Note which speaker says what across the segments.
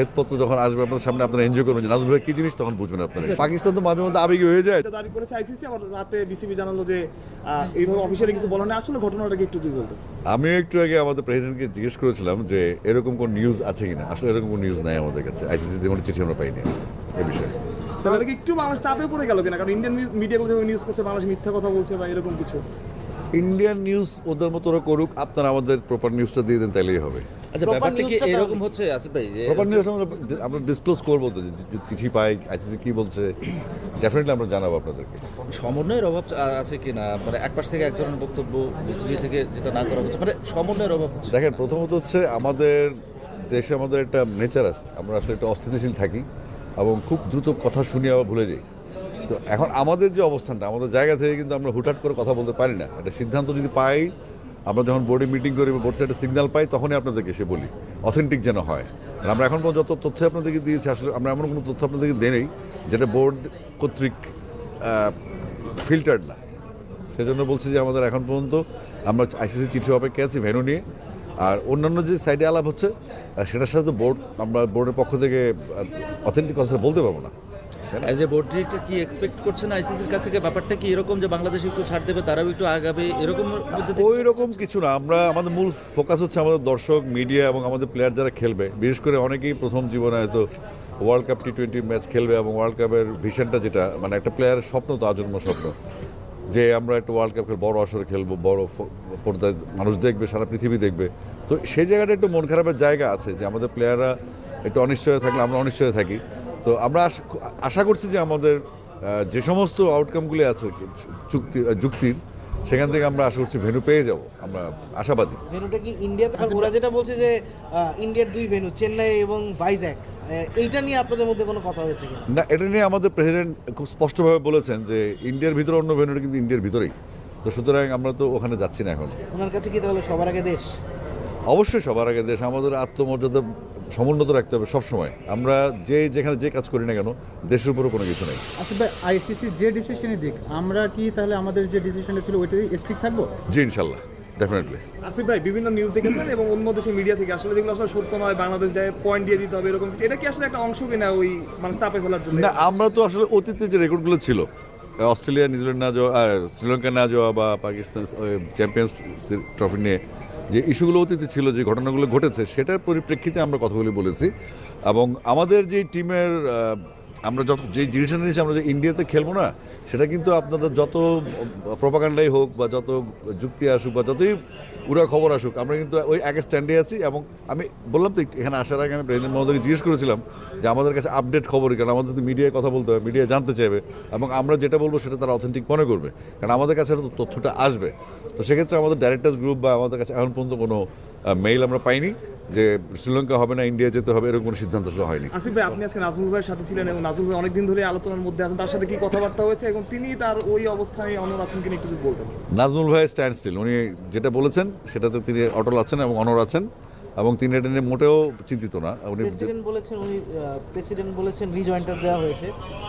Speaker 1: শ্বেতপত্র যখন আসবে আপনার সামনে আপনারা এনজয় করবেন। যে নাজুল ভাই কি জিনিস তখন বুঝবেন আপনারা? পাকিস্তান তো মাঝে মধ্যে আবেগী হয়ে যায়।
Speaker 2: দাবি করেছে আইসিসি আবার রাতে বিসিবি জানালো যে এইভাবে অফিসিয়ালি কিছু বলা নেই। আসলে ঘটনাটাকে একটু যদি বলতো
Speaker 1: আমি একটু আগে আমাদের প্রেসিডেন্টকে জিজ্ঞেস করেছিলাম যে এরকম কোন নিউজ আছে কিনা? আসলে এরকম কোন নিউজ নাই আমাদের কাছে। আইসিসি যে কোনো চিঠি আমরা পাইনি এ বিষয়ে।
Speaker 2: তাহলে কি একটু বাংলাদেশ চাপে পড়ে গেল কিনা? কারণ ইন্ডিয়ান মিডিয়াগুলো যেভাবে নিউজ করছে বাংলাদেশ মিথ্যা কথা বলছে বা এরকম কিছু।
Speaker 1: ইন্ডিয়ান নিউজ ওদের মতো ওরা করুক আপনারা আমাদের প্রপার নিউজটা দিয়ে দেন তাহলেই হবে।
Speaker 3: আচ্ছা ব্যাপারটা কি এরকম হচ্ছে? আসিফ ভাই যে
Speaker 1: প্রপার নিউজ আমরা আমরা ডিসক্লোজ করব তো চিঠি পাই আইসিসি কি বলছে ডেফিনেটলি আমরা জানাব আপনাদেরকে।
Speaker 3: সমন্বয়ের অভাব আছে কিনা মানে এক পাশ থেকে এক ধরনের বক্তব্য বিসিবি থেকে যেটা না করা হচ্ছে মানে সমন্বয়ের অভাব হচ্ছে।
Speaker 1: দেখেন প্রথমত হচ্ছে আমাদের দেশে আমাদের একটা নেচার আছে। আমরা আসলে একটা অস্থিতিশীল থাকি এবং খুব দ্রুত কথা শুনে আবার ভুলে যাই। তো এখন আমাদের যে অবস্থানটা আমাদের জায়গা থেকে কিন্তু আমরা হুটহাট করে কথা বলতে পারি না। একটা সিদ্ধান্ত যদি পাই আমরা যখন বোর্ডে মিটিং করি বা বোর্ড একটা সিগন্যাল পাই, তখনই আপনাদেরকে এসে বলি। অথেন্টিক যেন হয়। আর আমরা এখন পর্যন্ত যত তথ্য আপনাদেরকে দিয়েছি, আসলে আমরা এমন কোনো তথ্য আপনাদেরকে দেই যেটা বোর্ড কর্তৃক ফিল্টার্ড না। সেজন্য বলছি যে আমাদের এখন পর্যন্ত আমরা আইসিসি চিঠি অপেক্ষা আছি ভেনু নিয়ে। আর অন্যান্য যে সাইডে আলাপ হচ্ছে সেটার সাথে বোর্ড আমরা বোর্ডের পক্ষ থেকে অথেন্টিক কথা বলতে পারব না?
Speaker 3: অ্যাজ এ বোর্ড কি এক্সপেক্ট করছেন আইসিসির কাছ থেকে? ব্যাপারটা কি এরকম যে বাংলাদেশ একটু ছাড় দেবে তারাও একটু আগাবে? এরকম
Speaker 1: ওই রকম কিছু না। আমরা আমাদের মূল ফোকাস হচ্ছে আমাদের দর্শক মিডিয়া এবং আমাদের প্লেয়ার যারা খেলবে। বিশেষ করে অনেকেই প্রথম জীবনে হয়তো world cup T twenty match খেলবে এবং ওয়ার্ল্ড কাপের ভিশনটা যেটা মানে একটা প্লেয়ারের স্বপ্ন তো আজন্ম স্বপ্ন। যে আমরা একটা ওয়ার্ল্ড কাপ বড় আসরে খেলব বড় পর্দায় মানুষ দেখবে সারা পৃথিবী দেখবে। তো সেই জায়গাটা একটু মন খারাপের জায়গা আছে যে আমাদের প্লেয়াররা একটু অনিশ্চয় থাকলে আমরা অনিশ্চয় থাকি। তো আমরা আশ- করছি যে আমাদের যে সমস্ত আউটকামগুলি আছে চুক্তি যুক্তির সেখান থেকে আমরা আশা করছি ভেনু পেয়ে যাব। আমরা আশাবাদী।
Speaker 4: ভেনুটা কি ইন্ডিয়া ওরা যেটা বলছে যে ইন্ডিয়ার দুই ভেনু চেন্নাই এবং ভাইজ্যাক এইটা নিয়ে আপনাদের মধ্যে কোনো কথা হয়েছে কিনা?
Speaker 1: না এটা নিয়ে আমাদের প্রেসিডেন্ট খুব স্পষ্টভাবে বলেছেন যে ইন্ডিয়ার ভিতরে অন্য ভেনুটা কিন্তু ইন্ডিয়ার ভিতরেই। তো সুতরাং আমরা তো ওখানে যাচ্ছি না এখন।
Speaker 4: ওনার কাছে কি তাহলে সবার আগে দেশ?
Speaker 1: অবশ্যই সবার আগে দেশ। আমাদের আত্মমর্যাদা সমুন্নত রাখতে হবে সবসময়। আমরা যে যেখানে যে কাজ করি না কেন দেশের উপরও কোনো কিছু নেই।
Speaker 5: আচ্ছা ভাই আইসিসি যে ডিসিশনই দিক আমরা কি তাহলে আমাদের যে ডিসিশনটা ছিল ওইটাই স্টিক থাকব?
Speaker 1: জি ইনশাল্লাহ ডেফিনেটলি
Speaker 2: আসিফ ভাই বিভিন্ন নিউজ দেখেছেন এবং অন্য দেশের মিডিয়া থেকে আসলে যেগুলো আসলে সত্য নয় বাংলাদেশ যায় পয়েন্ট দিয়ে দিতে হবে এরকম কিছু। এটা কি আসলে একটা অংশ কিনা ওই মানে চাপে ফেলার জন্য?
Speaker 1: না আমরা তো আসলে অতীতে যে রেকর্ডগুলো ছিল অস্ট্রেলিয়া নিউজিল্যান্ড না যাওয়া আর শ্রীলঙ্কা না যাওয়া বা পাকিস্তান চ্যাম্পিয়ন্স ট্রফি নিয়ে যে ইস্যুগুলো অতীতে ছিল, যে ঘটনাগুলো ঘটেছে, সেটার পরিপ্রেক্ষিতে আমরা কথাগুলি বলেছি। এবং আমাদের যে টিমের আমরা যত যে জিনিসটা নিয়েছি, আমরা যে ইন্ডিয়াতে খেলব না, সেটা কিন্তু আপনাদের যত প্রপাগান্ডাই হোক বা যত যুক্তি আসুক বা যতই উড়া খবর আসুক, আমরা কিন্তু ওই এক স্ট্যান্ডে আছি এবং আমি বললাম তো, এখানে আসার আগে আমি প্রেসিডেন্ট মহোদয়কে জিজ্ঞেস করেছিলাম যে আমাদের কাছে আপডেট খবর কারণ আমাদের তো মিডিয়ায় কথা বলতে হবে মিডিয়া জানতে চাইবে এবং আমরা যেটা বলব সেটা তারা অথেন্টিক মনে করবে। কারণ আমাদের কাছে তথ্যটা আসবে। তো সেক্ষেত্রে আমাদের ডাইরেক্টার্স গ্রুপ বা আমাদের কাছে এখন পর্যন্ত কোনো মেইল আমরা পাইনি যে শ্রীলঙ্কা হবে না ইন্ডিয়া যেতে হবে এরকম কোনো সিদ্ধান্ত আসলে হয়নি।
Speaker 2: আসিফ ভাই আপনি আজকে নাজমুল ভাইয়ের সাথে ছিলেন এবং নাজমুল ভাই অনেকদিন ধরে আলোচনার মধ্যে আছেন তার সাথে কি কথাবার্তা হয়েছে এবং তিনি তার ওই অবস্থায় অনর আছেন কিনা একটু বলবেন
Speaker 1: নাজমুল ভাই স্ট্যান্ড স্টিল উনি যেটা বলেছেন সেটাতে তিনি অটল আছেন এবং অনর আছেন। এবং তিনি এটা নিয়ে মোটেও চিন্তিত না। উনি
Speaker 4: প্রেসিডেন্ট বলেছেন উনি প্রেসিডেন্ট বলেছেন রিজয়েন্টার দেওয়া হয়েছে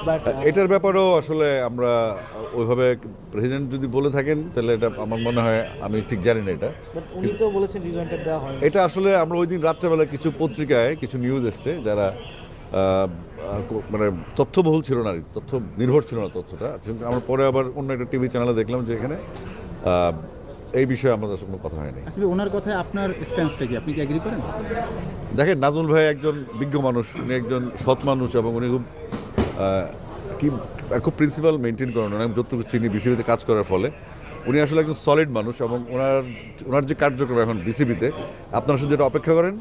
Speaker 4: বাট
Speaker 1: এটার ব্যাপারেও আসলে আমরা ওইভাবে প্রেসিডেন্ট যদি বলে থাকেন তাহলে এটা আমার মনে হয় আমি ঠিক জানি না এটা।
Speaker 4: উনি তো বলেছেন রিজয়েন্টার দেওয়া হয়
Speaker 1: এটা আসলে আমরা ওই দিন রাত্রেবেলা কিছু পত্রিকায় কিছু নিউজ এসছে যারা মানে তথ্যবহুল ছিল না তথ্য নির্ভর ছিল না তথ্যটা। আমরা পরে আবার অন্য একটা টিভি চ্যানেলে দেখলাম যে এখানে এই বিষয়ে আমাদের সঙ্গে কথা হয়নি।
Speaker 5: আসলে ওনার কথায় আপনার স্ট্যান্সটা কি? আপনি কি এগ্রি করেন?
Speaker 1: দেখেন নাজমুল ভাই একজন বিজ্ঞ মানুষ উনি একজন সৎ মানুষ এবং উনি খুব কি খুব প্রিন্সিপাল মেনটেন করেন। উনি আমি যতটুকু চিনি বিসিবিতে কাজ করার ফলে। উনি আসলে একজন সলিড মানুষ এবং ওনার ওনার যে কার্যক্রম এখন বিসিবিতে আপনারা শুধু যেটা অপেক্ষা করেন।